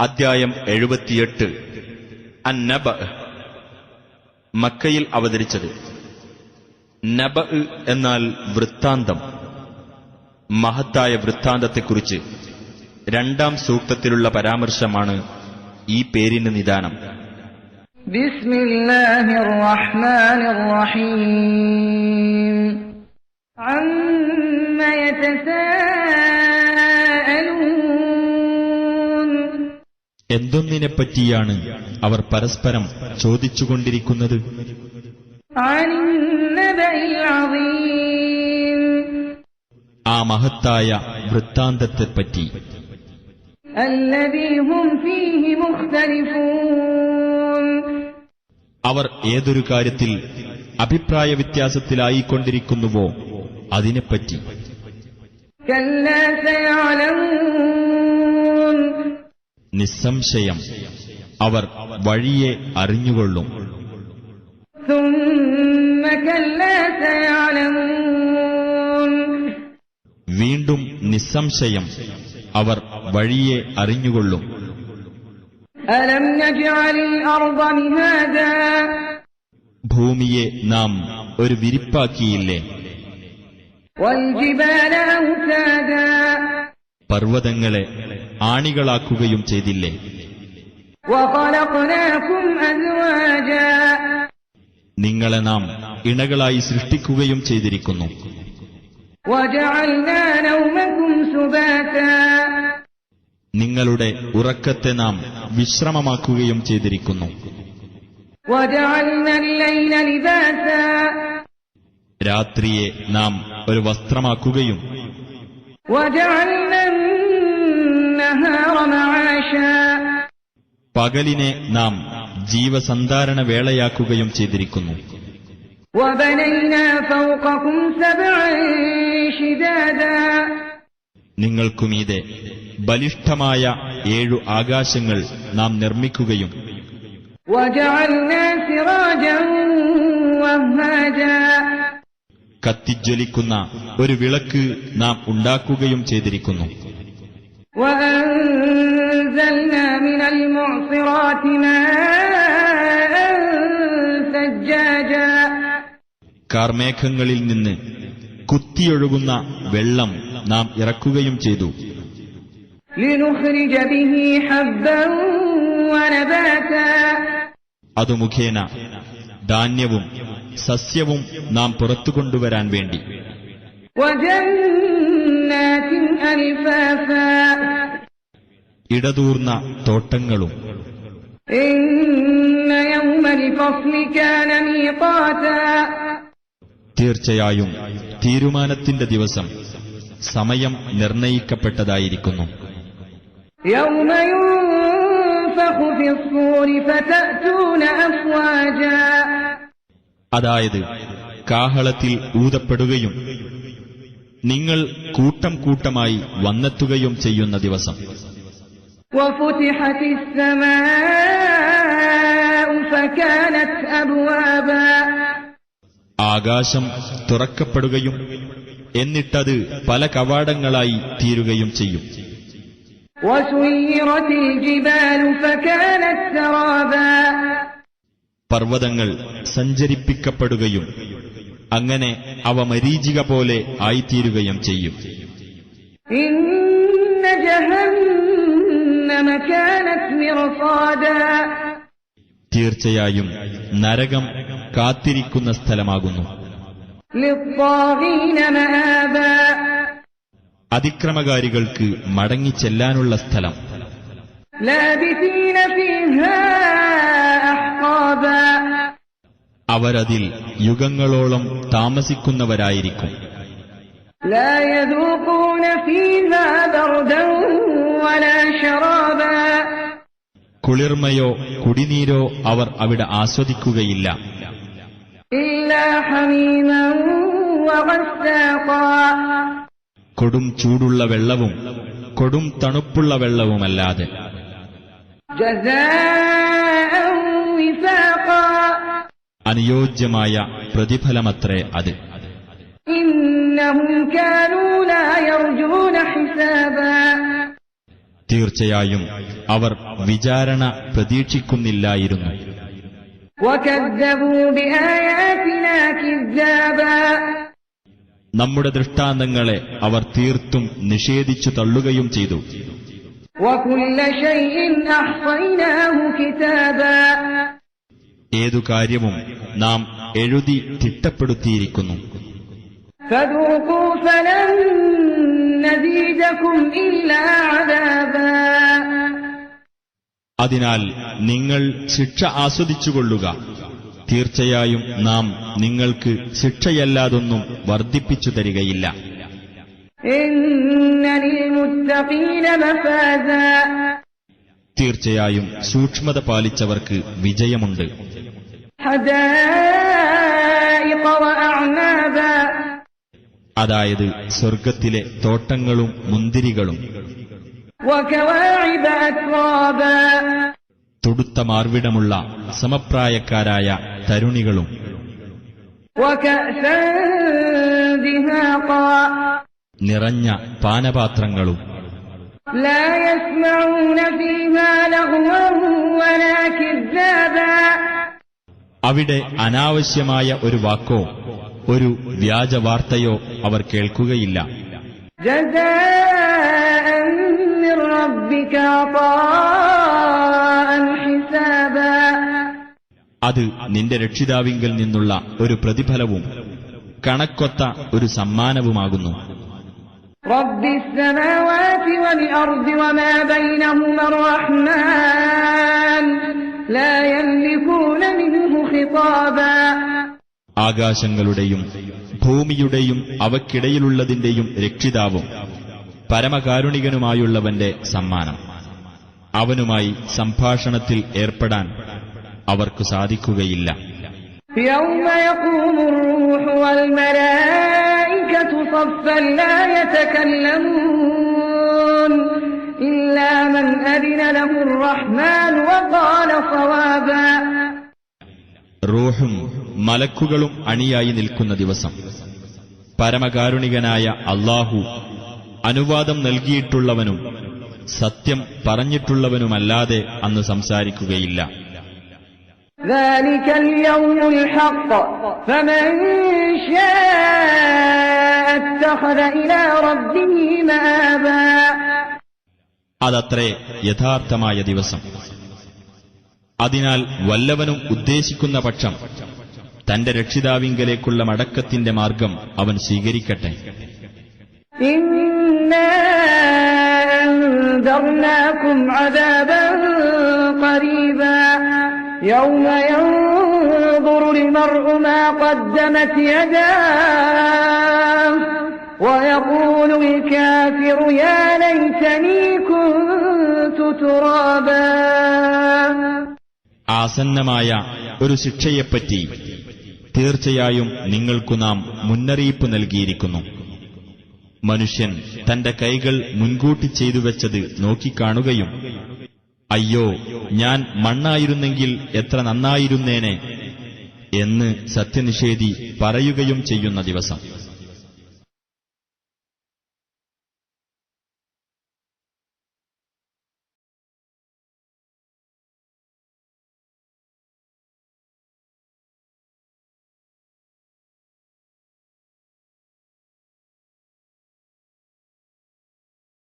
അധ്യായം എഴുപത്തിയെട്ട്. അന്നബ. മക്കയിൽ അവതരിച്ചത്. നബ എന്നാൽ വൃത്താന്തം. മഹത്തായ വൃത്താന്തത്തെക്കുറിച്ച് രണ്ടാം സൂക്തത്തിലുള്ള പരാമർശമാണ് ഈ പേരിന് നിദാനം. ബിസ്മില്ലാഹിർ എന്തൊന്നിനെപ്പറ്റിയാണ് അവർ പരസ്പരം ചോദിച്ചുകൊണ്ടിരിക്കുന്നത്? ആ മഹത്തായ വൃത്താന്തത്തെപ്പറ്റി. അവർ ഏതൊരു കാര്യത്തിൽ അഭിപ്രായ വ്യത്യാസത്തിലായിക്കൊണ്ടിരിക്കുന്നുവോ അതിനെപ്പറ്റി? കല്ലാ നിസ്സംശയം അവർ വഴിയെ അറിഞ്ഞുകൊള്ളും. വീണ്ടും നിസ്സംശയം അവർ വഴിയെ അറിഞ്ഞുകൊള്ളും. ഭൂമിയെ നാം ഒരു വിരിപ്പാക്കിയില്ലേ? പർവതങ്ങളെ ആണികളാക്കുകയും ചെയ്തില്ലേ? നിങ്ങളെ നാം ഇണകളായി സൃഷ്ടിക്കുകയും ചെയ്തിരിക്കുന്നു. നിങ്ങളുടെ ഉറക്കത്തെ നാം വിശ്രമമാക്കുകയും ചെയ്തിരിക്കുന്നു. രാത്രിയെ നാം ഒരു വസ്ത്രമാക്കുകയും പകലിനെ നാം ജീവസന്ധാരണ വേളയാക്കുകയും ചെയ്തിരിക്കുന്നു. നിങ്ങൾക്കുമീതെ ബലിഷ്ഠമായ ഏഴു ആകാശങ്ങൾ നാം നിർമ്മിക്കുകയും കത്തിജ്വലിക്കുന്ന ഒരു വിളക്ക് നാം ഉണ്ടാക്കുകയും ചെയ്തിരിക്കുന്നു. وأنزلنا من المعصرات ماء ثجاجا കാർമേഘങ്ങളിൽ നിന്ന് കുത്തിയൊഴുകുന്ന വെള്ളം നാം ഇറക്കുകയും ചെയ്തു لنخرج به حبا ونباتا അതു മുഖേന ധാന്യവും സസ്യവും നാം പുറത്തു കൊണ്ടുവരാൻ വേണ്ടി وجنات ألفافا ഇടതൂർന്ന തോട്ടങ്ങളും. തീർച്ചയായും തീരുമാനത്തിന്റെ ദിവസം സമയം നിർണയിക്കപ്പെട്ടതായിരിക്കുന്നു. അതായത് കാഹളത്തിൽ ഊതപ്പെടുകയും നിങ്ങൾ കൂട്ടം കൂട്ടമായി വന്നെത്തുകയും ചെയ്യുന്ന ദിവസം. وفتحت السماء فكانت أبوابا ആകാശം തുറക്കപ്പെടുകയും എന്നിട്ടത് പല കവാടങ്ങളായി തീരുകയും ചെയ്യും وسيرت الجبال فكانت سرابا പർവ്വതങ്ങൾ സഞ്ചരിപ്പിക്കപ്പെടുകയും അങ്ങനെ അവ മരീചിക പോലെ ആയിത്തീരുകയും ചെയ്യും إن جهنم كانت مرصادا തീർച്ചയായും നരകം കാത്തിരിക്കുന്ന സ്ഥലമാകുന്നു للطاغين مآبا അതിക്രമകാരികൾക്ക് മടങ്ങിച്ചെല്ലാനുള്ള സ്ഥലം لابثين فيها أحقابا അവരതിൽ യുഗങ്ങളോളം താമസിക്കുന്നവരായിരിക്കും لا يذوقون فيها بردا ولا شرابا കുളിർമയോ കുടിനീരോ അവർ അവിടെ ആസ്വദിക്കുകയില്ല. കൊടും ചൂടുള്ള വെള്ളവും കൊടും തണുപ്പുള്ള വെള്ളവുമല്ലാതെ. അനുയോജ്യമായ പ്രതിഫലമത്രേ അത്. ഇന്നഹും തീർച്ചയായും അവർ വിചാരണ പ്രതീക്ഷിക്കുന്നില്ലായിരുന്നു. നമ്മുടെ ദൃഷ്ടാന്തങ്ങളെ അവർ തീർത്തും നിഷേധിച്ചു തള്ളുകയും ചെയ്തു. ഏതു കാര്യവും നാം എഴുതി തിട്ടപ്പെടുത്തിയിരിക്കുന്നു. അതിനാൽ നിങ്ങൾ ശിക്ഷ ആസ്വദിച്ചുകൊള്ളുക. തീർച്ചയായും നാം നിങ്ങൾക്ക് ശിക്ഷയല്ലാതൊന്നും വർദ്ധിപ്പിച്ചു തരികയില്ല. തീർച്ചയായും സൂക്ഷ്മത പാലിച്ചവർക്ക് വിജയമുണ്ട്. ഹദായിഖ അതായത് സ്വർഗത്തിലെ തോട്ടങ്ങളും മുന്തിരികളും. തുടുത്ത മാർവിടമുള്ള സമപ്രായക്കാരായ തരുണികളും. നിറഞ്ഞ പാനപാത്രങ്ങളും. അവിടെ അനാവശ്യമായ ഒരു വാക്കോ ഒരു വ്യാജവാർത്തയോ അവർ കേൾക്കുകയില്ല جزاء من ربك عطاء حسابا അത് നിന്റെ രക്ഷിതാവിങ്കൽ നിന്നുള്ള ഒരു പ്രതിഫലവും കണക്കൊത്ത ഒരു സമ്മാനവുമാകുന്നു رب السماوات والأرض وما بينهما الرحمن لا يملكون منه خطابا ആകാശങ്ങളുടെയും ഭൂമിയുടെയും അവക്കിടയിലുള്ളതിന്റെയും രക്ഷിതാവും പരമകാരുണികനുമായുള്ളവന്റെ സമ്മാനം. അവനുമായി സംഭാഷണത്തിൽ ഏർപ്പെടാൻ അവർക്ക് സാധിക്കുകയില്ല. ഇല്ലാ മൻ അദിന ലഹു റഹ്മാൻ വഖാല സവാബാ റൂഹും മലക്കുകളും അണിയായി നിൽക്കുന്ന ദിവസം. പരമകാരുണികനായ അള്ളാഹു അനുവാദം നൽകിയിട്ടുള്ളവനും സത്യം പറഞ്ഞിട്ടുള്ളവനുമല്ലാതെ അന്ന് സംസാരിക്കുകയില്ല. അതത്രേ യഥാർത്ഥമായ ദിവസം. അതിനാൽ വല്ലവനും ഉദ്ദേശിക്കുന്ന പക്ഷം തന്റെ രക്ഷിതാവിങ്കലേക്കുള്ള മടക്കത്തിന്റെ മാർഗം അവൻ സ്വീകരിക്കട്ടെ إنا أنذرناكم عذابا قريبا يوم ينظر المرء ما قدمت يداه ويقول الكافر يا ليتني كنت ترابا ആസന്നമായ ഒരു ശിക്ഷയെപ്പറ്റി തീർച്ചയായും നിങ്ങൾക്കു നാം മുന്നറിയിപ്പ് നൽകിയിരിക്കുന്നു. മനുഷ്യൻ തന്റെ കൈകൾ മുൻകൂട്ടി ചെയ്തു വെച്ചത് നോക്കിക്കാണുകയും അയ്യോ ഞാൻ മണ്ണായിരുന്നെങ്കിൽ എത്ര നന്നായിരുന്നേനെ എന്ന് സത്യനിഷേധി പറയുകയും ചെയ്യുന്ന ദിവസം.